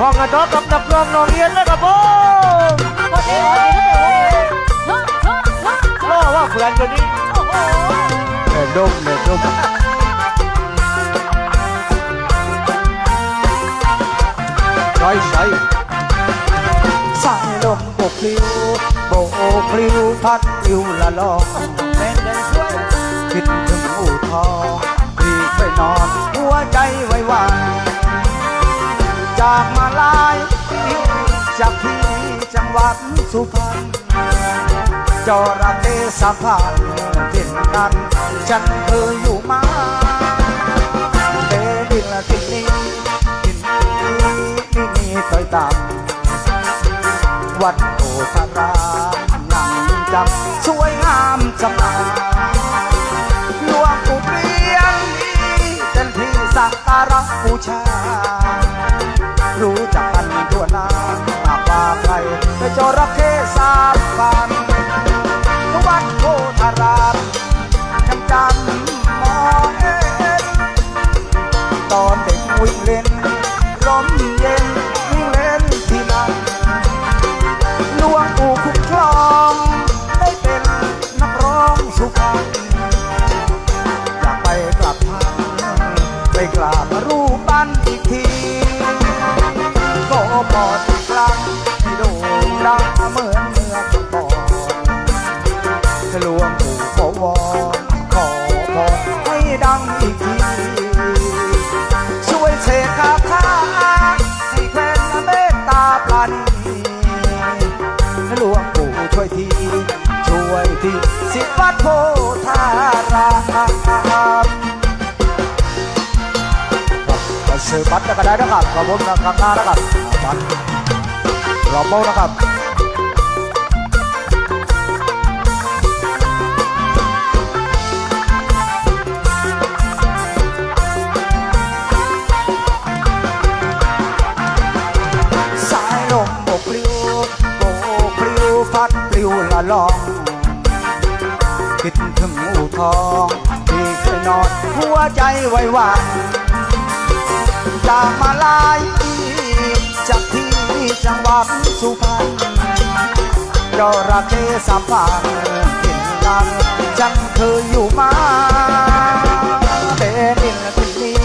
ห้องกระจกกับนักร้องน้องเอียนนะครับผมโอโอ้ว่าเพื่อนคนนี้โอ้โหเดินดมเดินดมใช่ใช่สายลมโบกพลิ้วโบกพลิ้วพัดพลิ้วละลองเต้นเดินช่วยคิดถึงอู่ทอง ที่เคยนอน หัวใจไว้วางจากมาลายจากที่จังหวัดสุพรรณจระเข้สะพานที่นั้นฉันเคยอยู่มาเตดินละทินนี้ทินนี้ไม่มีต่อยต่ำวัดโอทารามนั่งจำสวยงามสำา ซื้อบัตรก็ได้นะครับขอบคุณนะข้างหน้านะครับบัตรรอบเบ้านะครับสายลมโบกปลิวโบกปลิวพัดปลิวละลองคิดถึงอู่ทองที่เคยนอนหัวใจไว้วาง จากมาลายจากที่จังหวัดสุพรรณจระเข้สามพันกินนั้นฉันเคยอยู่มาเป็นดินทินนี้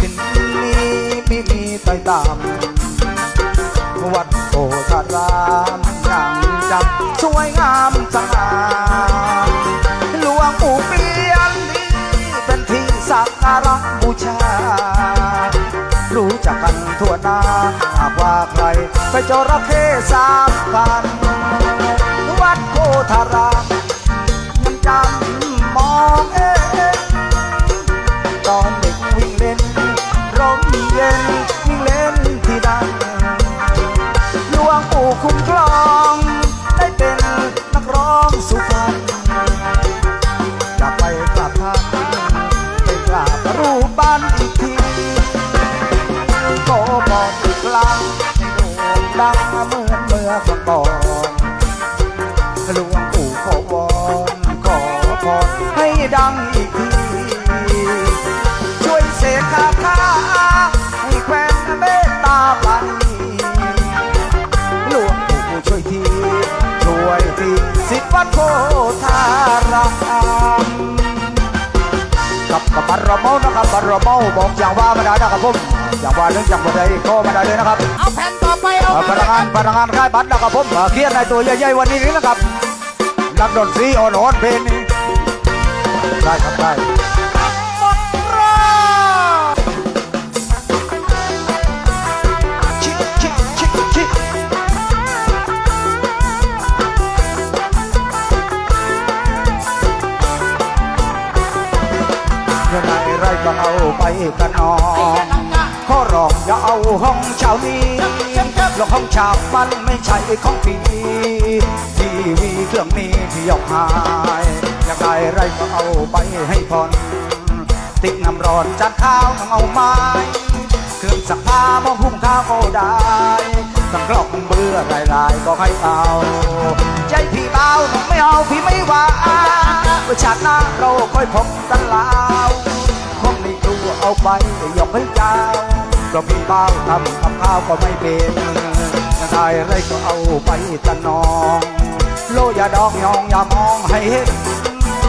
ทินนี้ไม่มีต่ตามวัดโพธารามยังจำสวยงามสง่าหลวงปู่เปลี่ยนนี้เป็นที่สักการะบูชา นา หากว่าใครไปจระเข้สามพันวัดโคธาราม ดังเหมือนเมื่อก่อนหลวงปู่ขอวอนขอพรให้ดังอีกที ช่วยเสกคาถาให้แควนเมตตาปรานีหลวงปู่ช่วยที ช่วยทีสิทธิ์วัดโพธาราม กับกับบัตรเราเมานะครับบัตรเราเมาบอกอย่างว่าไม่ได้นะครับผมอย่างว่าเรื่องอย่างบ่ได้ก็ไม่ได้เลยนะครับเอาแผ่นต่อไปเอาเอ่อพนักงานพนักงานค่ายบัตรนะครับผมเอ่อเครียดในตัวใหญ่ๆวันนี้นะครับนักดนตรีอ่อนๆเพลงนี้ได้ครับได้ ก็เอาไปกันนอไอ้นขอร้องอย่าเอาห้องเช่านี้หรอกห้องเช่ามันไม่ใช่ของพี่ทีวีเครื่องนี้ที่ยกหายอยากได้ไรก็เอาไปให้พรติ๊กน้ำร้อนจานข้าวต้องเอาไม้เครื่องสักผ้าม้อหุงข้าวก็ได้ตั้งกล่อกเบื่อลายๆก็ให้เอาใจพี่เบาน้องไม่เอาพี่ไม่ว่าว่าชาติหน้าเราค่อยพบกันแล้ว เอาไปยกให้เจ้าก็พี่เบ้าทำกับข้าวก็ไม่เป็นไงอะไรก็เอาไปตะนอง โลอย่าดองยองอย่ามองให้เห็น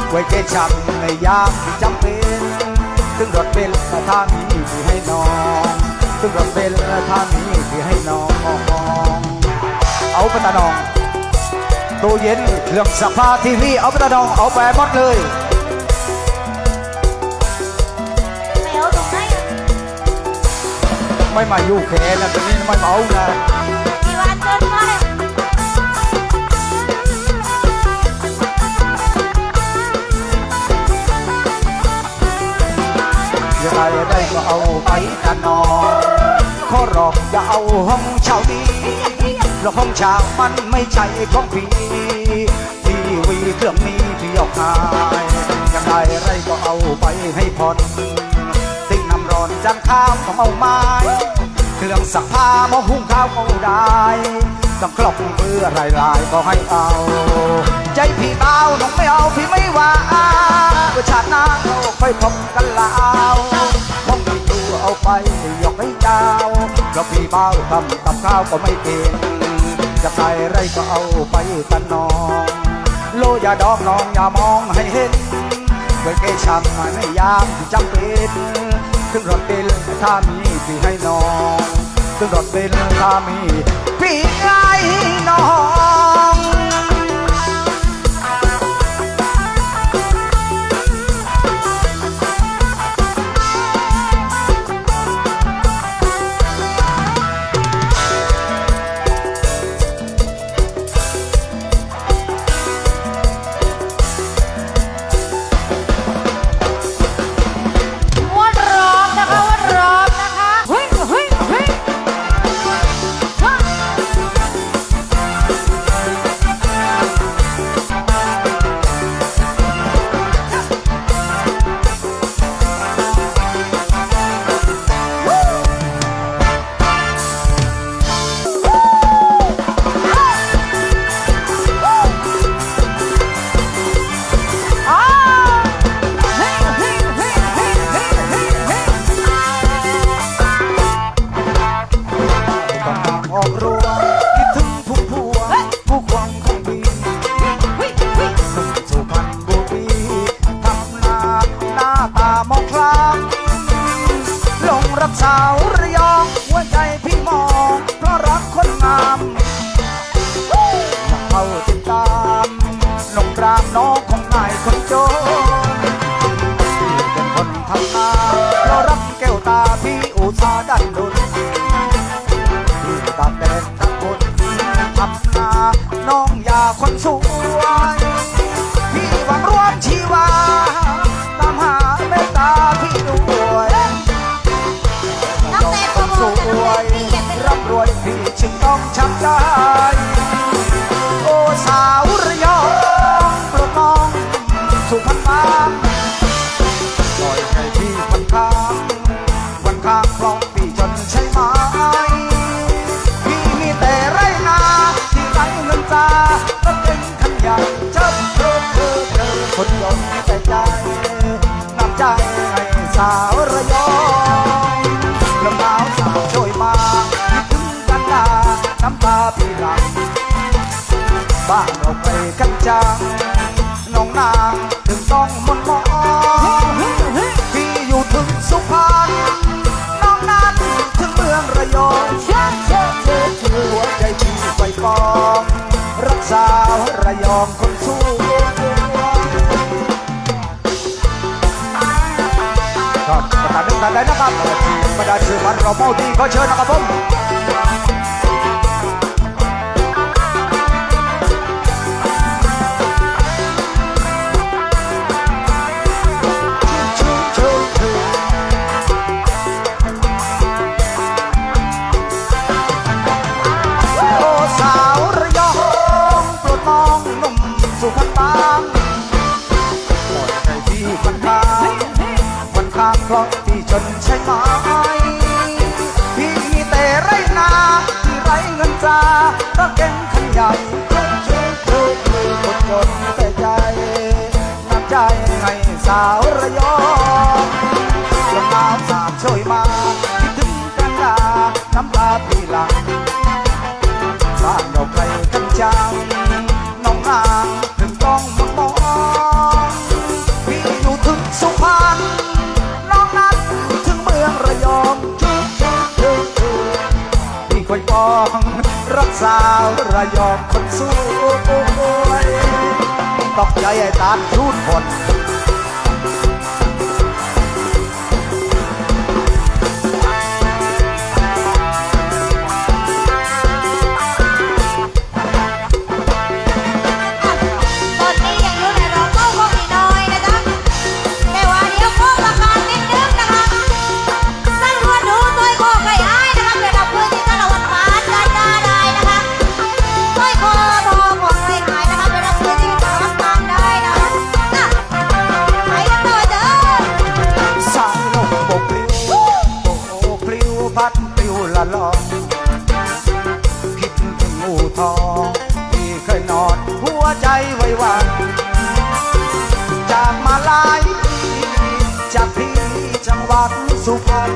ไว้เกชังในยามที่จำเป็นถึงรถเป็นถ้ามีที่ให้น้องถึงรถเป็นถ้ามีที่ให้น้องเอาไปตะนองตู้เย็นเครื่องซักผ้าทีวีเอาไปตะนองเอาไปหมดเลย ไม่มาอยู่แขนนะตอนนี้ไม่มาเอานะกี่วันเกินมาเนี่ยยังไงได้ก็เอาไปตะนองขอร้องอย่าเอาห้องเช่าดีเราห้องเช่ามันไม่ใช่ของพี่ทีวีเครื่องนี้พี่เอาขายยังไงไรก็เอาไปให้ผ่อน จานข้าวต้องเอาไม้เครื่องซักผ้าม้อหุงข้าวก็ได้ต้องกลอกเพื่อรายลายก็ให้เอา ใจพี่เบาน้องไม่เอาพี่ไม่ว่าว่าชาติหน้าเราค่อยพบกันแล้วมองพี่ดูเอาไปยกให้เจ้าเพราะพี่เบาทำกับข้าวก็ไม่เป็นจะไปไรก็เอาไปตะนองโลอย่าดอกน้องอย่ามองให้เห็นไว้เกชังไม่ยามจำเป็น ถึงรถเป็นถ้ามีพี่ให้น้องถึงรถเป็นถ้ามีพี่ให้น้อง ง คนยอมแต่ใจน้ำใจให้สาวระยองลำหนาวสาวช่วยมาคิดถึงกันนาน้ำตาพี่หลังบ้านเราไปกันจัง ประธานสื่อพันเราเมาดีขอเชิญนะครับผม จัน้องห่างถึงต้องมามองพี่อยู่ถึงสุพรรณน้องนั้นถึงเมืองระยองพี่คอยปองรักสาวระยองคนสวยตกใจไอ้ตาทุดคนุพรรณ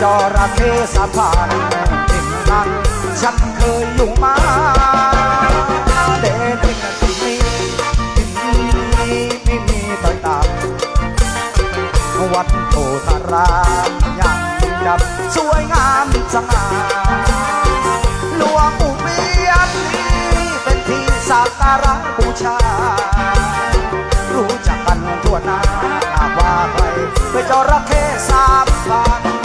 จระเข้สะพานเด็กนั้นฉันเคยอยู่มาแต่เด่กที่นี้ที่นี้ไม่มีต่อยตามวัดโพธารามยังดับสวยงามสง่าหลวงปู่เปียนนี้เป็นที่สักการะบูชา รู้จักกันทั่วหน้า ไปจอระเข้สามฝั่ง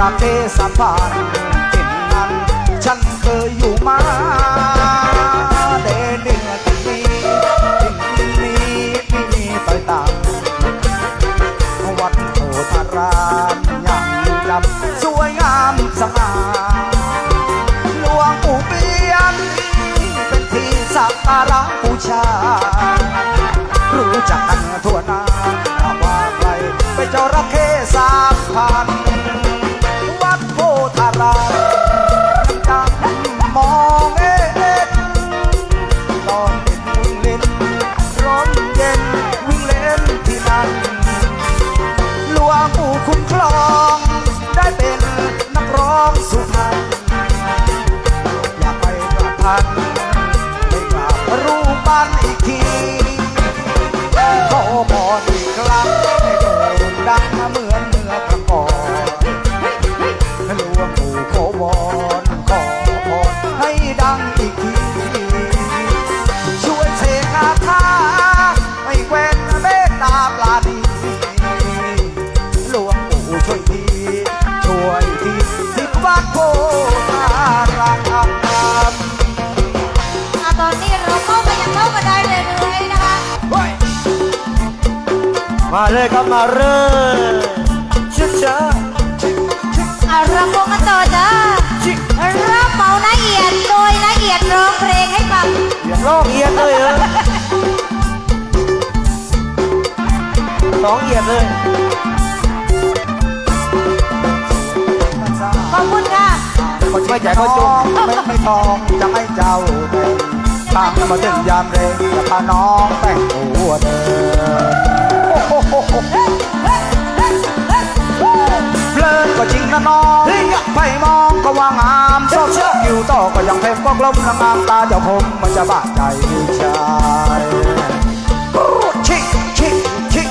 ระเทศบาลเห็นนั้นฉัน มาเลยครับมาเลยชิช้าอารักกันต่อจ้ารับเมานาเอียดโดยนาเอียดร้องเพลงให้ฟังอย่าร้องเอียดเลยเออร้องเอียดเลยขอบคุณค่ะคนไม่ใจก็จุงไม่ไม่ทองจะไม่เจ้าแต่ตามมาถึงยามเร่งจะพาน้องแต่งหัวเดิน เพลินก็จริงนะน้องไปมองก็ว่างามชอบอยู่ต่อก็ยังเพ่งก็กลมนางงามตาเจ้าคมมันจะบาดใจชายชิชิชิ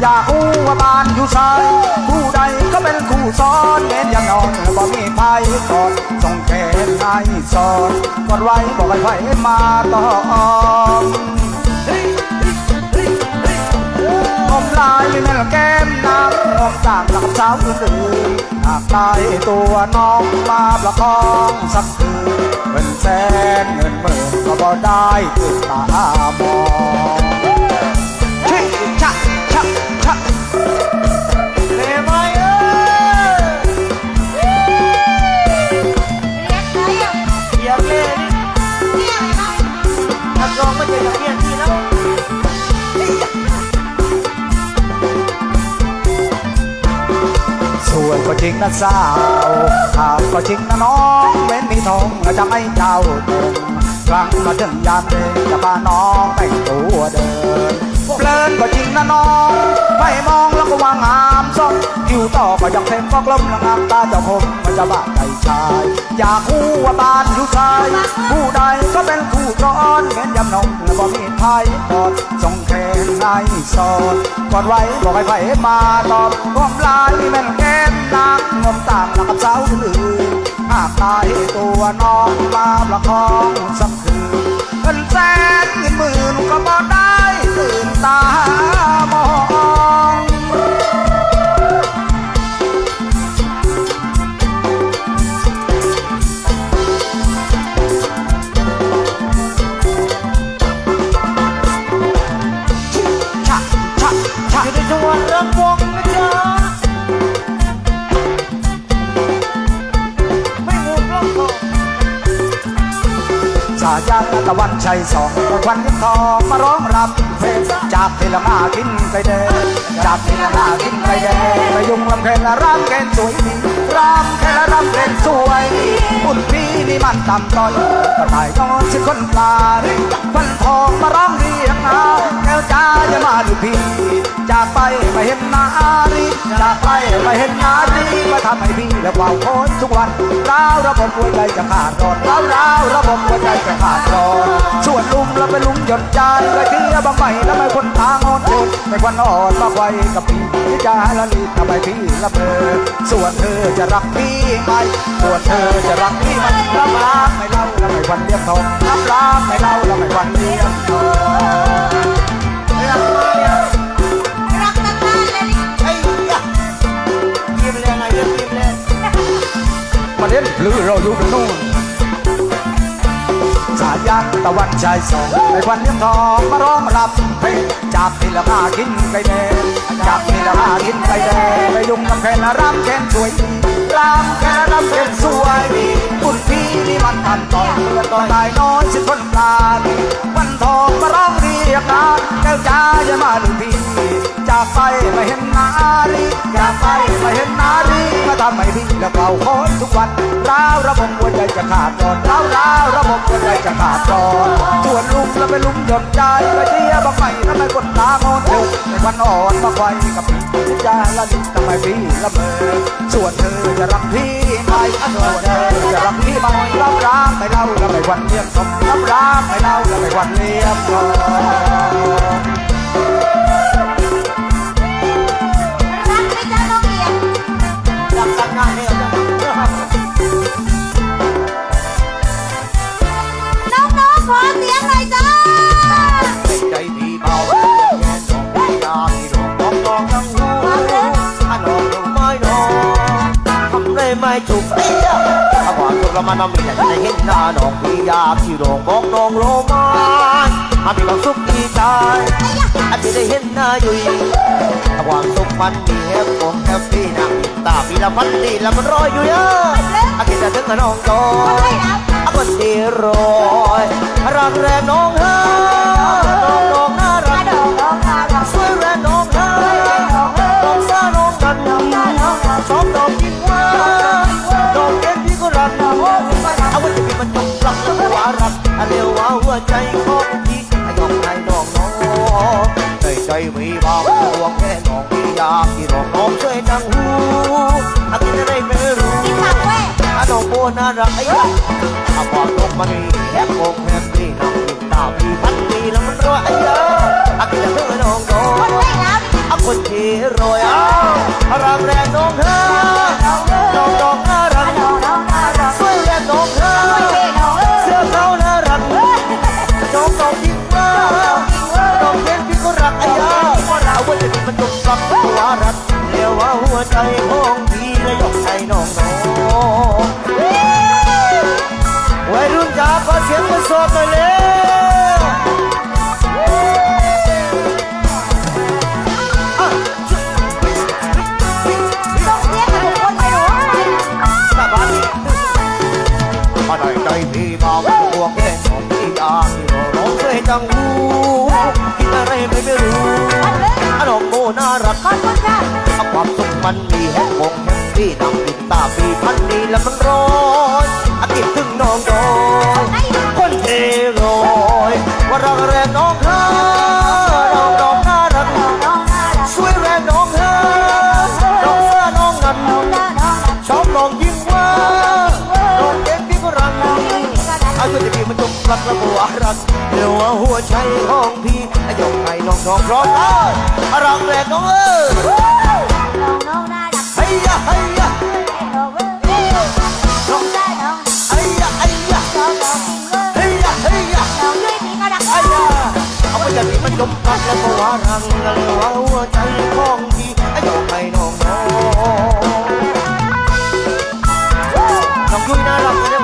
อยากรู้ว่าบ้านอยู่ชายผู้ใดก็เป็นคู่ซ้อนเน้นอย่างนอนบ่มีภัยก่อนส่งแขนให้สอนกดไว้บอกให้ไฟมาตอม ลายไม่แม่นแก้มน้ำผมจากหลับสาวอื่นๆหากตายตัวน้องมาประคองสักคืนเงินแสนเงินหมื่นก็บ่ได้ตื่นตามอง ริงนะสาวขาวก็จริงนะน้องเว้นมีทองจะไม่เจ้าตรงกลางมาถึงยามเดงจะพาน้องแต่งตัวเดินเพลินก็จริงนะน้อง ไม่มองแล้วก็วางงามซ่อนอยู่ต่อก็ยังเพ่งก็กล้มละงามตาเจ้าคมมันจะบาดใจชาย อยากคู่ว่าบ้านอยู่ชายผู้ใดก็เป็นคู่ร้อนเหมือนยำนงและบ่มีไพ่กอดส่งแขนในสอดกอดไว้บอกให้ไผมาตอบความลาย ตัวน้องปลาประคอง ชัยสองควันทองมาร้องรำเพลงจากเทละมากินไก่แดง จากเทละมากินไก่แดงไปยุงลำแคนละรำแคนสวยดีรำแคนละรำแคนสวยบุญพี่นี่มันต่ำต้อยก็ตายนอนชื่อคนปลาริควันทองมาร้องเรียกเอาแก้วจ้าอย่ามาดูพี่จากไปไม่เห็นนารีจากไปไม่เห็นนารีมาทำให้พี่และความโคนทุกวันร้าวระบบหัวใจจะขาดรอนร้าวร้าวระบบหัวใจจะขาดรอนส่วนลุงแล้วไปลุงหย่อนใจไปเที่ยวบางใหม่แล้วไม่คนทางอ่อนโยนไม่ควันอ่อนมาไว้กับพี่ที่จะละลีทำไมพี่ละเมอส่วนเธอจะรักพี่ไหมส่วนเธอจะรักพี่ไหมรับรักไม่เล่าแล้วไม่วันเรียกทองรับรักไม่เล่าแล้วไม่วันเรียกทองเรียกมาเนี่ยรักนานๆเลยนี่ไอ้ยะยิ้มเลยไงเรียกยิ้มเลยประเด็นหรือเราอยู่กันนู่น สายันตะวันชายสองในวันเลี้ยงทองมาร้องรับเพลงจากที่ละมากินไก่แดงจากที่ละมากินไก่แดงไปยุ่งกับแค่ละรำแค่สวยดีรำแค่ละรำแค่สวยดีบุญพี่นี่มันทันต่อเมื่อตอนตายน้อยสิคนปลาดีวันทองมาร้องเรียกนานแก้วจ้าอย่ามาดูพี่จากไปไม่เห็นนารีจากไปไม่เห็นนารีมาทำให้พี่และเก่าโคนทุกวันร้าวระบบหัวใจจะขาดตอนร้าวร้าวระบ จะขาดตอนชวนลุงแล้วไปลุงหย่อนใจไปเที่ยวบางใหม่ทำไมคนตาโอนเถิดในวันอ่อนมาไฟกับพี่ที่จะละลิทำไมพี่ละเมอส่วนเธอจะรักพี่ไหมส่วนเธอจะรักพี่ไหมรับรักไม่เล่าแล้วไม่วันเลี้ยงทองรับรักไม่เล่าแล้วไม่วันเลี้ยงทองรักไม่จ้าน้องเอียงรักสักหน้าเนี่ยำไม่ถูกเตี้ยถ้าหวานจบแล้วมันน้ำมีแต่จะเห็นหน้าน้องพี่ยาที่ดอกบอกน้องโลมาหาพี่ความสุขดีใจอาจจะได้เห็นหน้าอยู่ถ้าความสุขมันมีแฮปปี้แฮปปี้นะตาพี่ละพันดีแล้วมันรอยอยู่เยอะอาจจะถึงกับน้องโตอาวันดีรอยรักแรงน้องเฮา เรียวว่าหัวใจของพี่ยกให้น้องน้องใจใจมีบางดวงแค่น้องที่อยากที่น้องน้องช่วยดังหูอากินอะไรไม่รู้กินผักเว้ยอาน้องโบน่ารักไอ้ยะอาบอกลงมันมีแฮปโกแฮปปี้น้องยิ้มตาพี่พันปีแล้วมันรวยไอ้ยะอากินอะไรน้องน้อคนงไม่แล้วอาคนที่รวยอ้าวรำแรงน้องเธอน้องน้อง ว่า มันมีแฮปปงแฮปปี้ดังดินตาปีพันนี้แล้วมันร้อนอาทิตย์ถึงน้องดอ้คนเทโรยว่ารักแรงน้องเธอน้องน้องน่ารักช่วยแรงน้องเธอน้องเสื้อน้องนั้นน้องาน้องน่าชอบน้องยิ่งว่าน้องเด็กพี่ก็รักนี่ก็ได้เอาช่วยจะพี่มันจงรักและบัวรักเดี๋ยวว่าหัวใจของพี่ยกให้น้องน้องพร้อมแล้วรักแรงน้องเอ้ย จมพัดแล้วก็ว่ารังแล้วว่าหัวใจของพี่ไอ้ดอกไม้น้องน้องน้องยุ้ยน่ารักเลย